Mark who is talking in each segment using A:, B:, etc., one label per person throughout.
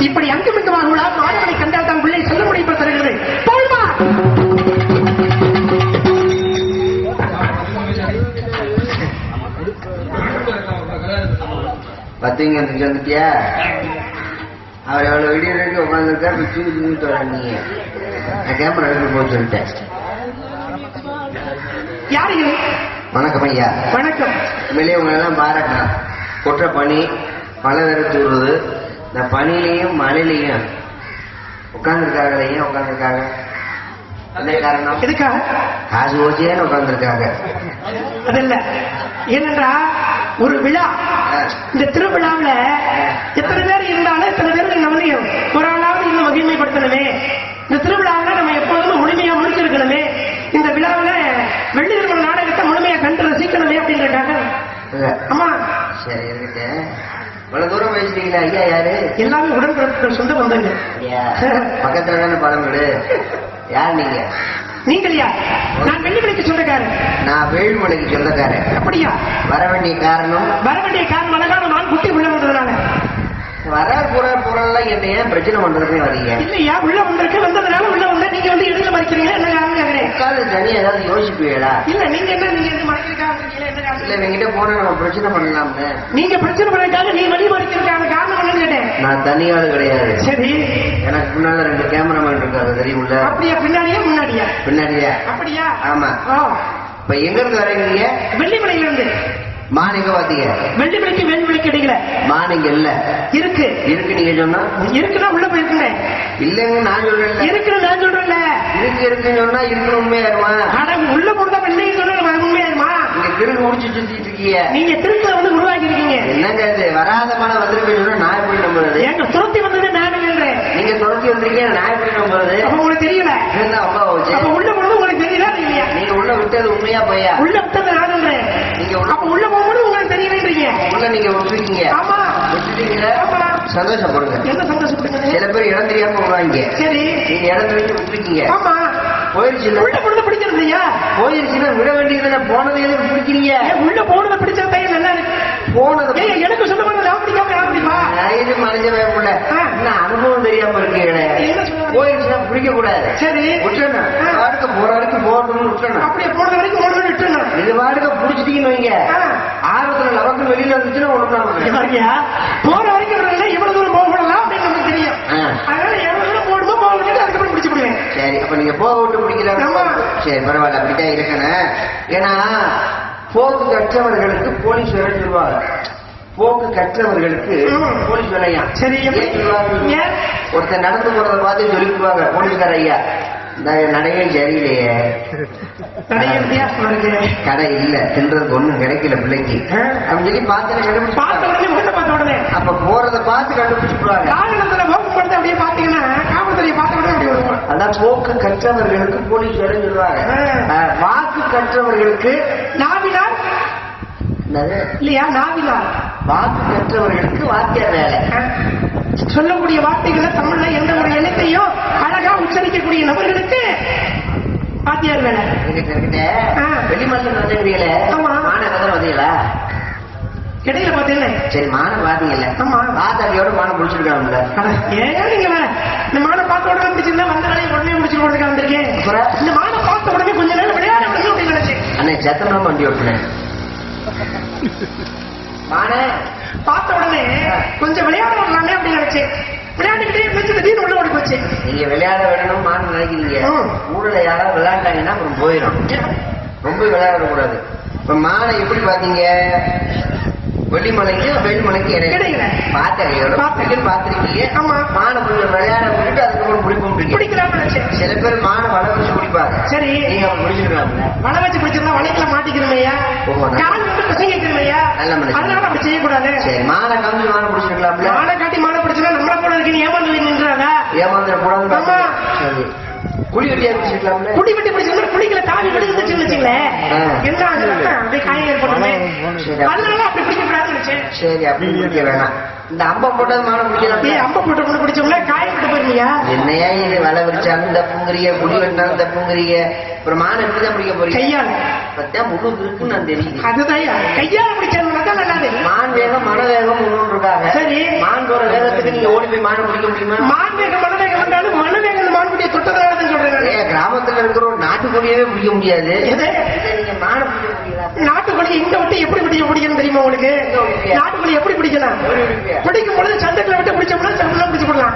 A: இப்படி அங்குமிங்குமாக உள்ள மாணவனை கண்டால் தான் பிள்ளை சொல்ல முடியும் தருகிறது? போல்வா
B: பத்திங்க வந்துட்டியா அவர் எவ்வளவு விடிய வரைக்கும் உட்காந்துருக்கா தூக்கி தூக்கிட்டு வர நீங்க நான் கேமரா எடுத்து போக சொல்லிட்டேன்.
A: யாரு?
B: வணக்கம் ஐயா.
A: வணக்கம்.
B: உண்மையிலேயே உங்களை எல்லாம் பாராட்டலாம் கொற்ற பனி மழை வேற தூறுது இந்த பனிலையும் மழையிலையும் உட்காந்துருக்காங்க ஏன் உட்காந்துருக்காங்க என்ன காரணம்?
A: எதுக்காக?
B: காசு ஓச்சியேன்னு உட்காந்துருக்காங்க
A: அதல்ல. ஏனென்றா ஒரு விழா. இந்த திருவிழாவுல எத்தனை பேர் இருந்தாலும் எத்தனை பேருக்கு நவனியம் ஒரு ஆளாவது இன்னும் மகிமைப்படுத்தணுமே. இந்த திருவிழாவுல நம்ம எப்போதும் முழுமையா முடிச்சிருக்கணுமே. இந்த விழாவுல வெள்ளி திருமண நாடகத்தை முழுமையா கண்டு ரசிக்கணுமே அப்படின்றக்காக ஆமா
B: சரி இருக்கட்டேன் இவ்வளவு தூரம் பேசிட்டீங்களா ஐயா யாரு?
A: எல்லாமே உடன்பிறப்புகள் சொந்த வந்தாங்க
B: ஐயா பக்கத்துல தானே படம் விடு யார் நீங்க?
A: நீங்கள் யார்? நான் வெள்ளிமலைக்கு சொந்தக்காரன்.
B: நான் வேல்மலைக்கு சொந்தக்காரன்.
A: அப்படியா?
B: வர வேண்டிய காரணம்?
A: வர வேண்டிய காரணம் அழகான நான் குட்டி உள்ள வந்ததுனால.
B: வர போற என்ன ஏன் பிரச்சனை பண்றதுன்னு வரீங்க?
A: இல்லையா? உள்ள வந்திருக்கு வந்ததுனால உள்ள வந்த நீங்க வந்து இடையில மறைக்கிறீங்க என்ன காரணம் கேக்குறேன்?
B: உட்காந்து தனியா ஏதாவது யோசிப்பீங்களா?
A: இல்ல நீங்க என்ன நீங்க எது வந்திருக்கீங்களா? என்ன காரணம்?
B: இல்ல இவங்கிட்ட போனா நம்ம பிரச்சனை பண்ணலாம்னு
A: நீங்க பிரச்சனை பண்ணதுக்காக நீ வழி மறைக்கிறதுக்கான காரணம் என்னன்னு கேட்டேன்.
B: நான் தனியாளு கிடையாது.
A: சரி.
B: எனக்கு முன்னால ரெண்டு கேமராமேன் இருக்காங்க தெரியுமில்ல
A: அப்படியா? பின்னாடியா முன்னாடியா?
B: பின்னாடியா?
A: அப்படியா?
B: ஆமா. இப்ப எங்க இருந்து வரீங்க
A: வெள்ளிமலையில இருந்து.
B: மான் எங்க பாத்தீங்க
A: வெள்ளிமலைக்கு வேல்மலைக்கு இடையில.
B: மான் இங்க இல்ல.
A: இருக்கு.
B: இருக்கு நீங்க சொன்னா?
A: இருக்குன்னா உள்ள போயிருக்கேன்
B: இல்லங்க நான் சொல்றேன்
A: இருக்குன்னு நான் சொல்றேன்ல.
B: இருக்கு இருக்குன்னு சொன்னா இருக்கு உண்மையாருமா?
A: ஆனா உள்ள போடுதா வெள்ளையும் சொல்றேன் அது உண்மையாருமா?
B: நீங்க திருக்கு முடிச்சு சுத்திட்டு இருக்கீங்க.
A: நீங்க திருத்த வந்து உருவாக்கி இருக்கீங்க
B: என்னங்க வராத மழை வந்திருக்கு சொன்னா நான் எப்படி நம்புறது
A: எங்க துரத்தி வந்தது நான்
B: நீங்க தொடர்ச்சி வந்திருக்கீங்க நான் எப்படி நம்புறது
A: உங்களுக்கு தெரியல.
B: அப்பா போச்சு
A: அப்ப உள்ள போனது உங்களுக்கு தெரியல இல்லையா
B: நீங்க உள்ள விட்டது உண்மையா பையா
A: உள்ள விட்டது நானுன்றேன்
B: நீங்க உள்ள
A: அப்ப உள்ள போகும்போது உங்களுக்கு தெரியலன்றீங்க
B: உள்ள நீங்க விட்டுருக்கீங்க
A: ஆமா.
B: விட்டுட்டீங்களா
A: ஆமா.
B: சந்தோஷப்படுங்க.
A: என்ன சந்தோஷப்படுங்க
B: சில பேர் இடம் தெரியாம போவாங்க
A: சரி.
B: நீங்க இடம் தெரிஞ்சு விட்டுருக்கீங்க
A: ஆமா.
B: போயிருச்சு
A: உள்ள போனது பிடிக்கிறது இல்லையா?
B: போயிருச்சுன்னா விட வேண்டியதுல போனது எதுக்கு பிடிக்கிறீங்க?
A: உள்ள போனதை பிடிச்ச பையன் நல்லா இருக்கு.
B: போனது
A: எனக்கு சொல்ல போது நான் பிடிக்காம பிடிப்பா?
B: இது. என்ன அனுபவம் தெரியாம
A: சொல்றாங்க?
B: போயிருச்சுன்னா பிடிக்க கூடாது
A: சரி.
B: விட்டுறணும்.
A: ஆ.
B: வாடுக்க போற வரைக்கும் போகணும்னு விட்டுறணும்.
A: அப்படியே போனது வரைக்கும் ஓடுறது விட்டுணும்
B: இது வாடுக்க புடிச்சிட்டீங்கன்னு வைங்க. ஆர்வத்துல வெளியில இருந்துச்சுன்னா ஒண்ணு
A: போற வரைக்கும் எவ்வளவு தூரம் போக அப்படின்னு நமக்கு தெரியும். அதனால எவ்வளவு தூரம் போடுமோ போக அதுக்கப்புறம் பிடிச்சு
B: சரி அப்ப நீங்க போக விட்டு பிடிக்கிறாங்க. சரி பரவாயில்ல அப்படித்தான் இருக்கணும். ஏன்னா போக்கு கற்றவர்களுக்கு போலீஸ் வேலை சொல்லுவாங்க. போக்கு கற்றவர்களுக்கு. போலீஸ் வேலையா?
A: சரி?
B: ஒருத்தன் நடந்து போறத பார்த்து சொல்லிக்குவாங்க போலீஸ்கார ஐயா இந்த நடையே சரியில்லையே. கடை இல்ல தின்றதுக்கு ஒண்ணும் கிடைக்கல பிள்ளைக்கு. அப்படின்னு சொல்லி பார்த்த கண்டுபிடிச்சு அப்ப போறத பார்த்து
A: படுத்த அப்படியே பாத்தீங்கன்னா
B: அதான் போக்கு கற்றவர்களுக்கு போலீஸ் வேலை வாக்கு கற்றவர்களுக்கு?
A: இல்லையா
B: வாக்கு கற்றவர்களுக்கு வாத்தியார் வேலை.
A: சொல்லக்கூடிய வார்த்தைகளை தமிழ்ல எந்த ஒரு எழுத்தையும் அழகா உச்சரிக்கக்கூடிய நபர்களுக்கு வாத்தியார் வேலை.
B: வந்துருக்கீங்களே
A: ஆமா.
B: கதை வந்தீங்களா?
A: இடையில பார்த்தீங்களே?
B: சரி மானம் பாத்தீங்கல்ல
A: ஆமா.
B: பாத்தாட்டியோட மானம் முடிச்சிருக்காங்கல்ல.
A: அட, ஏன் நீங்க? இந்த மானை பார்த்த உடனே பிடிச்சிருந்தா வந்த வேலையை உடனே முடிச்சு போறதுக்கு வந்திருக்கேன்? இந்த மானை பார்த்த உடனே கொஞ்ச நேரம் விளையாட விடணும் அப்படின்னு நினைச்சேன்
B: அண்ணே சத்தமா வண்டி ஓட்டுனேன் மானே
A: பார்த்த உடனே கொஞ்சம் விளையாட விடலாமே அப்படின்னு நினைச்சேன் விளையாண்டுக்கிட்டே இருந்துச்சு திடீர்னு உள்ள ஓடி போச்சு.
B: நீங்க விளையாட விடணும் மானம் நினைக்கிறீங்க. ஊர்ல யாராவது விளையாண்டாங்கன்னா அப்புறம் போயிடும் ரொம்ப விளையாடக்கூடாது. இப்ப மானை எப்படி பாத்தீங்க வெள்ளிமலைக்கு வெள்ளிமலைக்கு
A: இடையில.
B: பாத்தீங்க
A: பார்த்தேன்.
B: பாத்திருக்கீங்க
A: ஆமா.
B: மானை கொஞ்சம் விளையாட விட்டுட்டு அதுக்கப்புறம்
A: பிடிக்கலாம்னு நினைச்சேன்
B: சில பேர் மானை வள வச்சு பிடிப்பாங்க
A: சரி.
B: நீங்க
A: வலை வச்சு பிடிச்சிருந்தா வலைக்குள்ள மாட்டிக்கிறமையா கால் விட்டு பசங்கிக்கிறமையா
B: நல்ல மனுஷன்.
A: அதனால அப்படி செய்யக்கூடாது.
B: சரி மானை கமிச்சு மானை பிடிச்சிருக்கலாம்ல
A: மாலை காட்டி மாலை பிடிச்சா நம்மள போல இருக்கு ஏமாந்து நின்றாங்க
B: ஏமாந்துட கூடாது
A: ஆமா.
B: சரி. குழி வெட்டியா
A: குடி வெட்டி பிடிச்சிருந்தா குடிக்கல தாவி விடுந்துச்சுன்னு வச்சுங்களேன். என்ன ஆகுதுன்னா அப்படியே காயம் ஏற்படுமே
B: சரி.
A: அதனால அப்படி பிடிக்க கூடாதுன்னு நினைச்சேன் பிடிச்சேன்
B: சரி அப்படி பிடிக்க வேணாம். இந்த அம்பம் போட்டது மானம்
A: ஏய்
B: பிடிக்கலாம்
A: அம்ப போட்டு கொண்டு பிடிச்சோம்னா காயப்பட்டு போயிருந்தியா
B: என்னையா இது வலை விரிச்சாலும் தப்புங்கிறிய குடி வெட்டினாலும் தப்புங்கிறிய அப்புறம் மானம் எப்படிதான் பிடிக்க போறீங்க?
A: கையால்.
B: பத்தியா முழு இருக்குன்னு நான் தெரியுது.
A: அதுதான் கையால பிடிச்சா தான் நல்லாது
B: மான் வேகம் மன வேகம் ஒன்று இருக்காங்க
A: சரி.
B: மான் போற வேகத்துக்கு நீங்க ஓடி போய் மானை பிடிக்க முடியுமா?
A: மான்வேகம் மனவேகம் வந்தாலும் மனவேகம் மான்குடியை தொட்டதாகதான் சொல்றேன் நானு.
B: ஏய், கிராமத்துல இருக்கிற ஒரு நாட்டுக்கோழியவே பிடிக்க முடியாது. நீங்க மானை பிடிக்க முடியல
A: நாட்டுக்கோழி இங்க விட்டு எப்படி பிடிக்க பிடிக்கணும் தெரியுமா உங்களுக்கு? நாட்டுக்கோழி எப்படி பிடிக்கலாம்? பிடிக்கும் பொழுது சந்தத்துல விட்டு பிடிச்சோம்னா சந்தத்துல பிடிச்சு போடலாம்.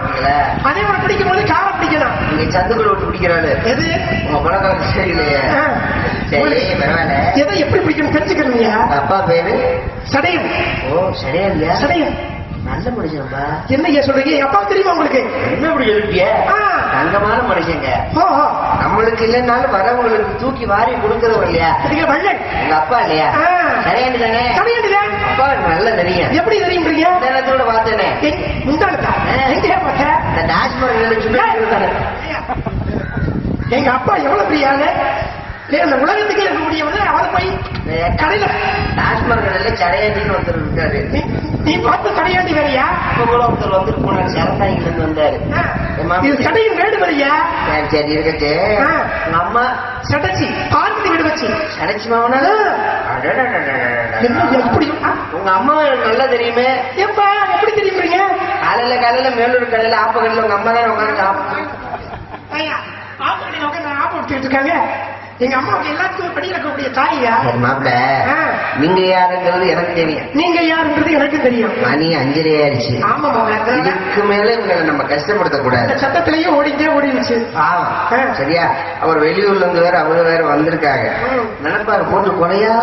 A: அதே மாதிரி பிடிக்கும் போது காலை பிடிக்கலாம்.
B: நீங்க சந்துக்குள்ள விட்டு பிடிக்கிறாரு.
A: எது?
B: உங்க பழக்கம் சரியில்லையே.
A: எதை எப்படி பிடிக்கணும் தெரிஞ்சுக்கிறீங்க?
B: அப்பா பேரு?
A: சடையம்
B: ஓ இல்லையா?
A: சடையம்
B: நல்ல மனுஷன்ப்பா.
A: என்ன சொல்றீங்க? அப்பா தெரியுமா உங்களுக்கு?
B: என்ன இப்படி இருப்பிய. தங்கமான மனுஷங்க.
A: ஓ ஓ.
B: நம்மளுக்கு இல்லைன்னாலும் வரவங்களுக்கு தூக்கி வாரி கொடுக்கறவர் இல்லையா?
A: இதுக்கு வள்ளல்.
B: உங்க அப்பா இல்லையா. சரியாண்டு தானே
A: சடையண்டுங்க
B: அப்பா நல்லா தெரியும்.
A: எப்படி தெரியும்ன்றீங்க?
B: நேரத்தோட பார்த்தேனே.
A: எங்க- முந்தானத்தா?
B: ஆ.
A: எங்க பார்த்த?
B: இந்த டாஸ்மார்க்
A: எங்க அப்பா எவ்வளவு பெரிய அந்த உலகத்துக்கே இருக்கக்கூடியவர் அவரை போய் கடையில
B: டாஸ்மார்க் கடையில சடையாண்டின்னு ஒருத்தர் இருக்காரு.
A: நீ- பார்த்து தடையாண்டி வேறையா?
B: இப்ப கூட ஒருத்தர் போனாரு இருந்து வந்தாரு?
A: இது சடையின் வேடு வரையா
B: சரி, சரி இருக்கட்டு.
A: ஆ.
B: உங்க அம்மா.
A: சடைச்சி பார்வதி வீடு வச்சு.
B: சடைச்சு மாவனா
A: எப்படி?
B: உங்க அம்மா நல்லா தெரியுமே
A: ஏப்பா எப்படி தெரியுறீங்க
B: காலையில காலையில மேலூர் கடையில ஆப்ப கடையில உங்க அம்மா தான் உட்காந்து
A: ஆப்பு கடையில் உட்காந்து ஆப்பு இருக்காங்க எங்க அம்மாவுக்கு எல்லாத்துக்கும் படி இருக்கக்கூடிய தாயா
B: மாப்பிள. நீங்க யாருங்கிறது எனக்கு தெரியும்.
A: நீங்க யாருன்றது எனக்கு தெரியும்.
B: மணி அஞ்சரை ஆயிடுச்சு.
A: ஆமா
B: இதுக்கு மேல இவங்களை நம்ம கஷ்டப்படுத்த கூடாது
A: சத்தத்திலேயே ஓடிட்டே ஓடிடுச்சு.
B: சரியா? அவர் வெளியூர்ல இருந்து வேற அவங்க வேற வந்திருக்காங்க. நினைப்பாரு போட்டு கொலையா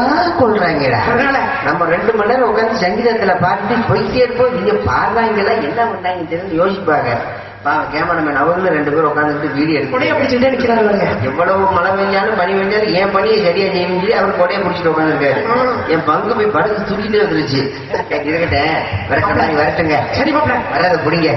B: கொள்றாங்கடா.
A: அதனால
B: நம்ம ரெண்டு மணி நேரம் உட்காந்து சங்கீதத்துல பாட்டு போயிட்டே இருப்போம். நீங்க பாடுறாங்களா என்ன பண்ணாங்க யோசிப்பாங்க. பாவம் கேமராமேன் அவங்களும் ரெண்டு பேரும் உட்காந்துட்டு வீடியோ எடுத்து
A: பாருங்க.
B: எவ்வளவு மழை பெஞ்சாலும் பனி பெஞ்சாலும் என் பணியை சரியா செய்யும் சொல்லி அவர் கொடையை பிடிச்சிட்டு உட்காந்துருக்காரு. என் பங்கு போய் படுத்து தூக்கிட்டே வந்துருச்சு. வரட்டும் வரட்டுங்க.
A: சரி
B: வராத பிடிங்க.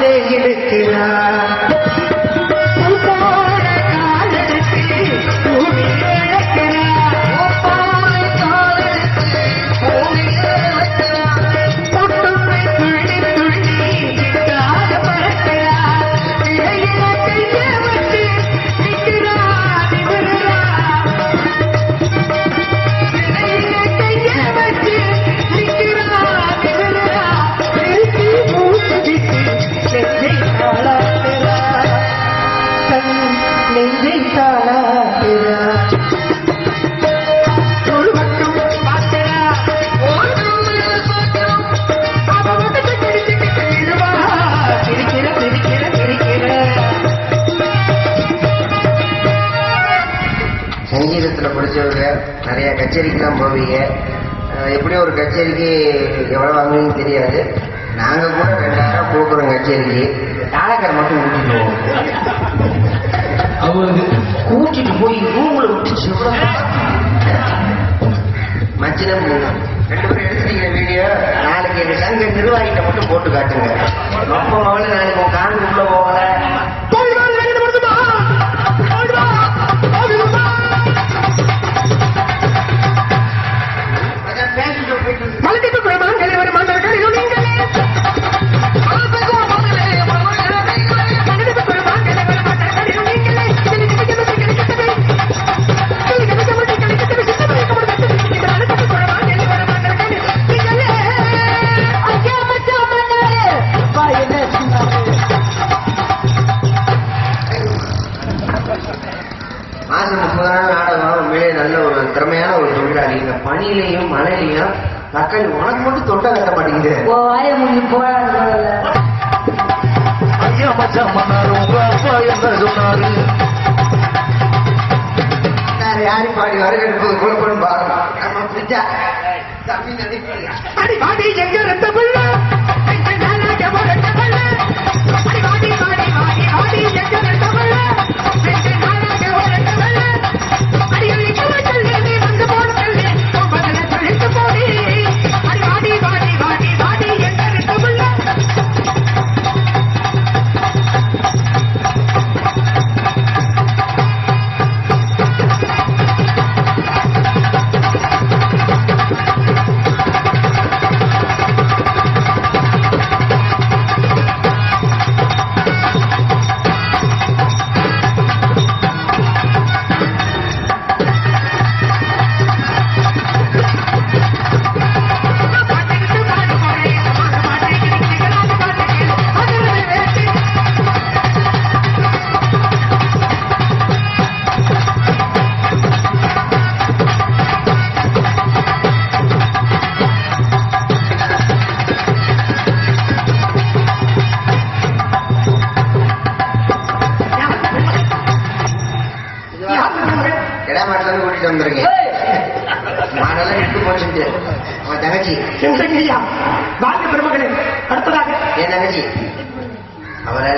A: கையாலே இழுக்கிறா
B: நிறைய கச்சேரிக்கெல்லாம் போவீங்க. அஹ் எப்படியும் ஒரு கச்சேரிக்கு எவ்வளவு வாங்குவீங்கன்னு தெரியாது. நாங்க கூட ரெண்டாயிரம் கொடுக்குறோம் கச்சேரிக்கு. தாளக்கரை மட்டும் ஊட்டிட்டு போவோம்.
C: அவளுக்கு
D: கூட்டிட்டு போய் ரூம்ல விட்டு மச்சினம் ரெண்டு பேரும் எடுத்துட்டீங்க வீடியோ. நாளைக்கு எங்க சங்க நிர்வாகிட்ட மட்டும் போட்டு காட்டுங்க. அப்போ அவளை நாளைக்கு உன் காண்டு உள்ள போகல.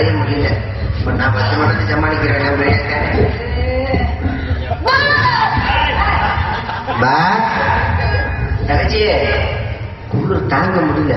D: அடைய முடியல இப்ப நான் பத்து மணி சமாளிக்கிறேன் பா தங்கச்சி குளிர் தாங்க முடியல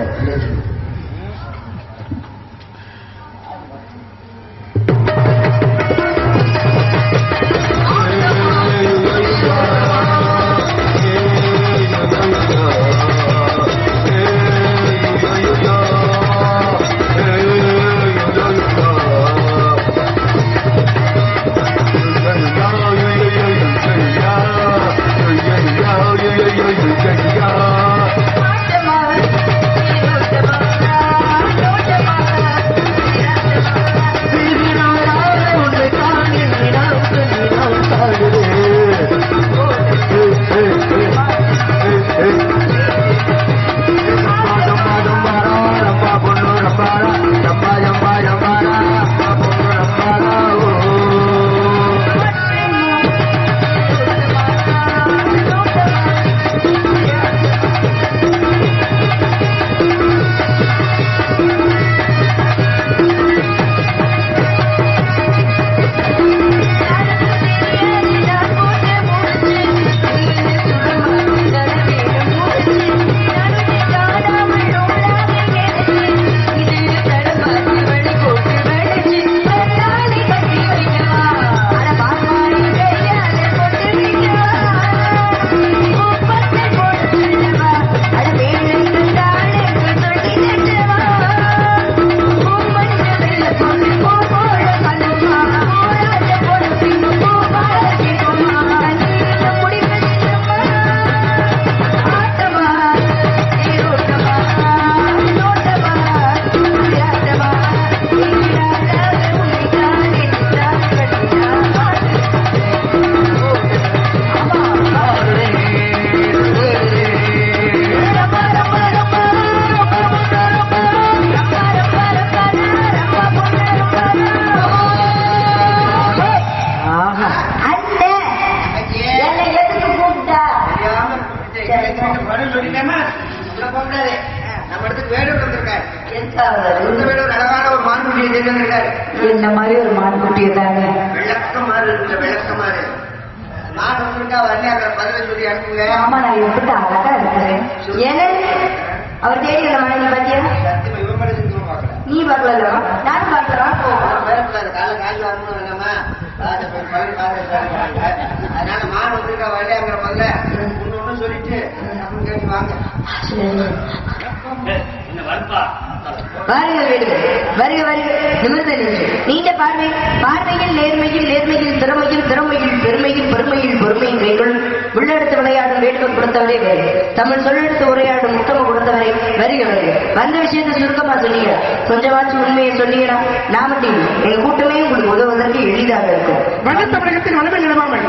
B: இருக்கீங்க
D: ஆமா நான் எப்படி அழகா இருக்கிறேன் ஏன்னு அவர் தேடி இருந்தா நீ பாத்தியா? நீ பார்க்கல? யாரும் பார்க்கலாம்
B: அதனால மாடு வந்திருக்கா வழியாங்கிற முதல்ல. ஒண்ணு ஒண்ணு சொல்லிட்டு வாங்க.
D: வருக வருக. நிமிர்ந்த நின்று நீண்ட பார்வை. பார்வையில் நேர்மையில் நேர்மையில் திறமையில் திறமையில் பெருமையில் பொறுமையில் பொறுமையின் கைகள் உள்ளெடுத்து விளையாடும் வேட்பு கொடுத்தவரே வேறு. தமிழ் சொல்லெடுத்து உரையாடும் உத்தம கொடுத்தவரை வருக வருக. வந்த விஷயத்தை சுருக்கமா சொன்னீங்களா கொஞ்சமாச்சும் உண்மையை சொன்னீங்களா நாமட்டில் எங்க கூட்டமே உங்களுக்கு உதவுவதற்கு எளிதாக இருக்கும்.
A: வட தமிழகத்தின் அளவில் நிலவாமல்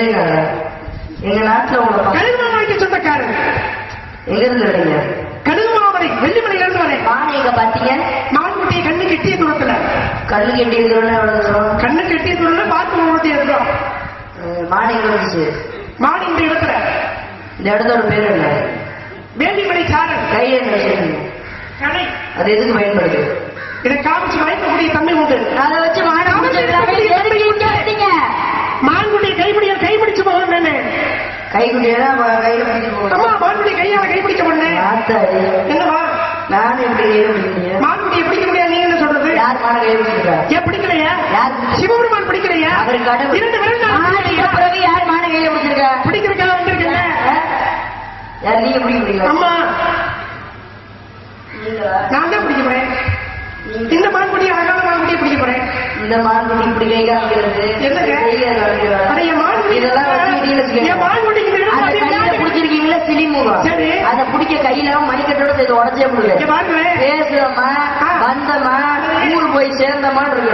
A: வந்து
D: எங்க நாட்டுல உள்ள
A: கடுமாமரைக்கு சொந்தக்காரர்.
D: எங்க இருந்து வரீங்க?
A: கடுமாமரை வெள்ளிமலையில இருந்து வரேன்.
D: மான் எங்க பாத்தீங்க.
A: மான் குட்டியை கண்ணு கெட்டிய தூரத்துல.
D: கண்ணு கெட்டிய தூரம் எவ்வளவு
A: கண்ணு கெட்டிய தூரம் பார்த்து முன்னோட்டி இருக்கிறோம்
D: மான் எங்க வந்துச்சு
A: மான் இந்த இடத்துல.
D: இந்த இடத்தோட பேர் என்ன?
A: வேண்டிமலை
D: சாரன் கையை
A: கடை.
D: அது எதுக்கு பயன்படுது?
A: இதை காமிச்சு வளைக்கக்கூடிய தன்மை உண்டு.
D: அதை வச்சு மாடு கைக்குட்டியெல்லாம் கையில பிடிச்சு போகணும்
A: அம்மா மான்குடிய கையால கைப்பிடிக்க
D: ஆத்தாடி
A: என்னவா
D: நானும் எப்படி
A: மான்குடியை பிடிக்க முடியாது நீங்க என்ன சொல்றது?
D: யார் பிடிச்சிருக்கா?
A: ஏன் பிடிக்கலையா?
D: யார்?
A: சிவபெருமான் பிடிக்கலையா?
D: அவர் கடவுள்.
A: இரண்டு விரல் நான்?
D: பிறகு யார் மாட கையில பிடிச்சிருக்கா?
A: பிடிக்கிறதுக்காக வந்திருக்கேன்ல
D: யார் நீங்க பிடிக்க
A: அம்மா? நான் தான் பிடிக்க போறேன். இந்த மான்குடியை அழகான பிடிக்க போறேன்?
D: இந்த மான்குடி இப்படி? கையால இதெல்லாம். பிடிச்சிருக்கீங்களா சிலிமுகம். அதை பிடிக்க மணிக்கட்டோட சேர்த்து உடச்சே பேசுறோமா. வந்தோமா ஊர் போய்
A: பாருங்க.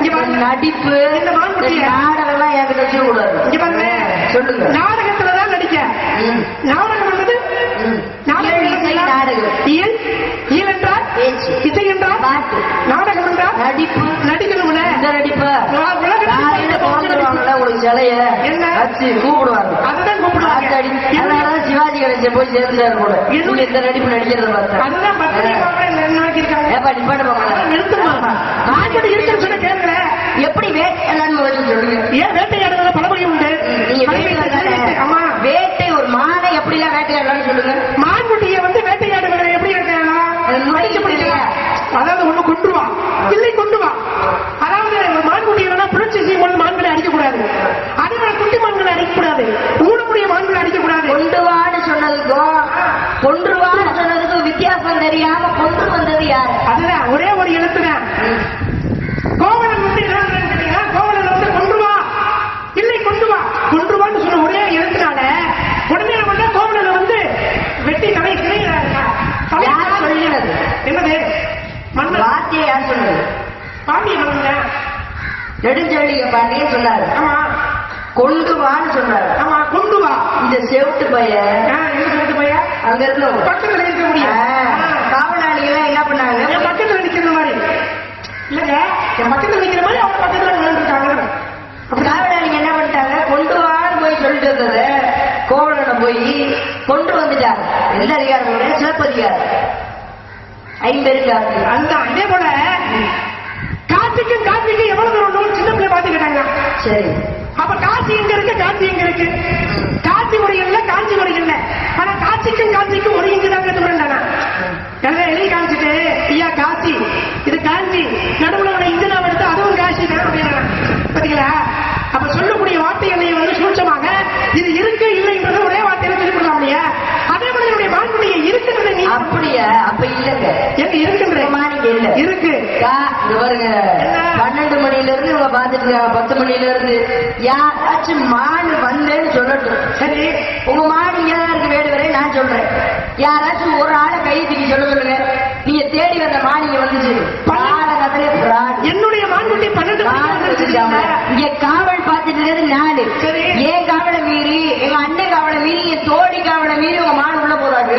D: இந்த நடிப்பு.
A: இந்த
D: நாடகம்லாம் என்கிட்ட வச்சுக்க கூடாது
A: இங்க பாருங்க.
D: ஆ. சொல்லுங்க.
A: நாடகத்துல தான் நடிக்க. நாடகம் என்பது. நாடகம்
D: இசை
A: என்றால்
D: நாடகம்.
A: இயல் இயல் என்றால்?
D: பேச்சு.
A: இசை என்றால்?
D: பாட்டு.
A: நாடகம் என்றால்
D: நடிப்பு.
A: நடிக்கணும்ல?
D: இந்த நடிப்பு. உங்களுக்கு சிலைய
A: என்ன?
D: வச்சு கூப்பிடுவாங்க
A: அதுதான் கூப்பிடுவாங்க.
D: சிவாஜி கணேசன் போய் சேர்ந்துட்டாரு கூட
A: என்ன?
D: இந்த நடிப்பு நடிக்கிறத பார்த்தா.
A: அதுதான் பத்திரிகை பாப்பா என்ன இருக்காங்க
D: ஏப்பா நிப்பாட்ட
A: நிறுத்துமா? மான்குடி இருக்குன்னு சொன்ன கேட்கல.
D: எப்படி வேட்டையாடலாம்னு முதல்ல சொல்லுங்க.
A: ஏன் வேட்டையாடுறதுல பலவகை உண்டு?
D: நீங்க வேட்டை.
A: ஆமா
D: வேட்டை ஒரு மானை எப்படிலாம் வேட்டையாடலாம்னு சொல்லுங்க.
A: மான்குட்டியை வந்து வேட்டையாடுவது எப்படி
D: பிடிக்கல.
A: அதாவது ஒண்ணு கொண்டு வா இல்லை கொண்டு வா அதாவது ஒரு மான்குட்டியை வேணா புரட்சி செய்யும் பொழுது மான்களை அடிக்கக்கூடாது அதே மாதிரி குட்டி மான்களை அடிக்கக்கூடாது ஊனமுடைய மான்களை அடிக்கக்கூடாது
D: கொண்டு வான்னு சொன்னதுக்கும் கொன்றுவான்னு சொன்னதுக்கும் வித்தியாசம் தெரியாம கொண்டு வந்தது யாரு?
A: அதுதான் ஒரே ஒரு எழுத்து தான் கோவலன் வந்து கேட்டீங்கன்னா, கோவலன் வந்து கொண்டு வா இல்லை கொண்டு வா கொண்டு வான்னு சொன்ன ஒரே எழுத்துனால உடனே வந்து கோவலன் வந்து வெட்டி தலை கிளைகிறாரு
D: சொல்லினது
A: என்னது? மன்னர்.
D: வார்த்தையை யார் சொன்னது
A: பாண்டிய மன்னன்
D: நெடுஞ்செழிய பாண்டியன் சொன்னாரு.
A: ஆமா.
D: கொண்டு வான்னு சொன்னாரு.
A: ஆமா கொண்டு வா.
D: இந்த செவிட்டு
A: எங்க சொல்லிட்டு போயா?
D: அங்க இருந்தவங்க
A: பக்கத்துல இருக்க முடியும்.
D: காவலாளிகள் என்ன பண்ணாங்க?
A: என் பக்கத்துல நிக்கிற மாதிரி. இல்லங்க என் பக்கத்துல நிக்கிற மாதிரி அவங்க பக்கத்துல நின்றுட்டாங்க.
D: காவலாளிங்க என்ன பண்ணிட்டாங்க? கொண்டு வான்னு போய் சொல்லிட்டு இருந்தது. கோவலனை போய் கொண்டு வந்துட்டாங்க. எந்த அதிகாரம் சிலப்பதிகாரம் ஐம்பெருங்காப்பு
A: அதுதான் இதே போல காசிக்கும் காசிக்கும் எவ்வளவு? சின்ன பிள்ளை பாத்துக்கிட்டாங்க
D: சரி.
A: அப்ப காசி எங்க இருக்கு காசி எங்க இருக்கு. காசி ஒரு இல்ல காஞ்சி ஒரு இல்ல. ஆனா காசிக்கும் காட்சிக்கும் ஒரு இங்கு தாங்க தூரண்டானா எனவே எழுதி காமிச்சிட்டு ஐயா
D: யாராச்சும் மாடு வந்தேன்னு சொல்லட்டும்.
A: சரி
D: உங்க மாடு இங்கதான் இருக்கு வேடு வரை நான் சொல்றேன். யாராச்சும் ஒரு ஆளை கை தூக்கி சொல்ல சொல்லுங்க. நீங்க தேடி வந்த மாடு இங்க வந்துச்சு.
A: என்னுடைய மான்குட்டி பன்னெண்டு.
D: இங்க காவல் பார்த்துட்டு நாலு
A: சரி.
D: ஏன் காவலை மீறி? எங்க அண்ணன் காவலை மீறி என் தோழி காவலை மீறி உங்க மாடு உள்ள போறாங்க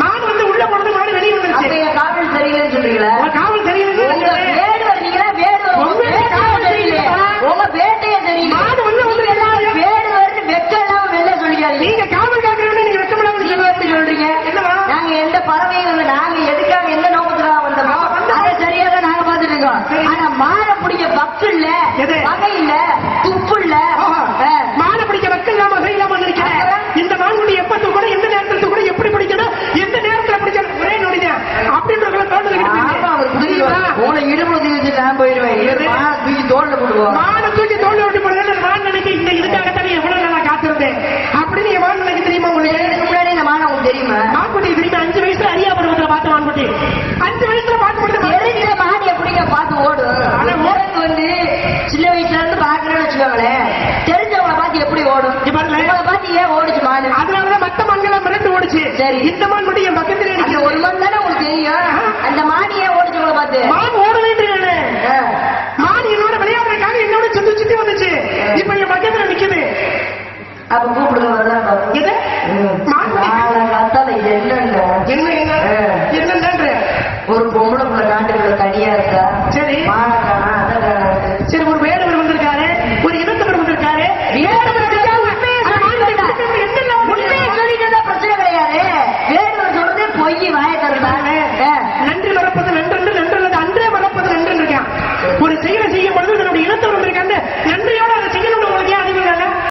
A: மாடு வந்து உள்ள போனது மாடு வெளியே வந்துருச்சு.
D: என் காவல் சரியில்லைன்னு சொல்றீங்களா?
A: காவல் தெரியுது
D: உங்க வேடு வரீங்களா வேடு வரும்.
A: உங்க
D: உங்க வேட்டையே
A: காவல்
D: சரியில்லை
A: சரியில்லைப்பா.
D: உங்க வேட்டையே சரியில்லை
A: மாடு வந்து வந்து
D: நீங்க எல்லாரும் வேடு வருது வெக்கம் இல்லாம வெளில சொல்லிக்காதீங்க
A: நீங்க காவல் காக்கிறவங்க நீங்க வெக்கமில்லாம
D: நீங்க எப்படி சொல்றீங்க
A: என்னவா?
D: நாங்க எந்த பறவையும் வந்து நாங்க எதுக்காக எந்த நோக்கத்துக்காக வந்தோமோ அதை சரியா தான் நாங்க பாத்துட்டு இருக்கோம்
A: சரி.
D: ஆனா மாலை பிடிக்க பக்கு இல்ல
A: எது?
D: பகை இல்ல துப்பு இல்ல
A: ஆஹா.
D: ஆ.
A: மானை பிடிக்க வெக்கம் இல்லாம வகை இல்லாம நினைக்கிறேன் இந்த மான்குட்டி எப்ப தூக்கணும் எந்த நேரத்துல கூட எப்படி பிடிக்கணும் எந்த நேரத்துல பிடிக்கணும் ஒரே நொடிதான் அப்படின்றவங்கள
D: ஆமா அவர்
A: தோட்டத்துக்கு
D: குடிக்கலாம் உங்களை இடுப்புல தூக்கி வச்சு நான் போயிருவேன்
A: எது?
D: மாலை தூக்கி
A: மானை தூக்கி தோல்ல விட்டு போடுறது மான் நினைக்க இந்த இதுக்காகத்தானே எவ்வளவு நாளா காத்திருந்தேன்? அப்படின்னு என் மான் நினைக்க தெரியுமா? உங்களுக்கு
D: முன்னாடி இந்த மாலை உங்களுக்கு தெரியுமா?
A: மான்குட்டி திரும்பி அஞ்சு வயசுல அரியா பருவத்துல பார்த்த மான்குட்டி. அஞ்சு வயசுல பார்க்கும்போது
D: தெரிஞ்ச மாடு எப்படிங்க பார்த்து ஓடும்
A: ஆனா
D: ஓடுறது வந்து சின்ன வயசுல இருந்து பாக்குறேன்னு வச்சுக்கோங்களேன் தெரிஞ்சவங்கள பார்த்து எப்படி ஓடும். உங்களை பார்த்து ஏன் ஓடுச்சு மாடு
A: அதனாலதான் மத்த மான்கள் மிரண்டு ஓடுச்சு.
D: சரி.
A: இந்த மான் மட்டும் என் பக்கத்துல.
D: ஒரு மணி தானே உங்களுக்கு தெரியும்? அந்த மாடு ஏன் ஓடுச்சு உங்களை பார்த்து?
A: மான் ஓட சுத்தி சுத்தி வந்துச்சு. இப்ப என் பக்கத்துல நிக்குது.
D: அப்ப கூப்பிடுங்க.
A: எது? என்ன என்ன. என்னன்ற
D: ஒரு பொம்பளை புள்ள காட்டுக்குள்ள தனி சரியா இருக்கா?
A: சரி.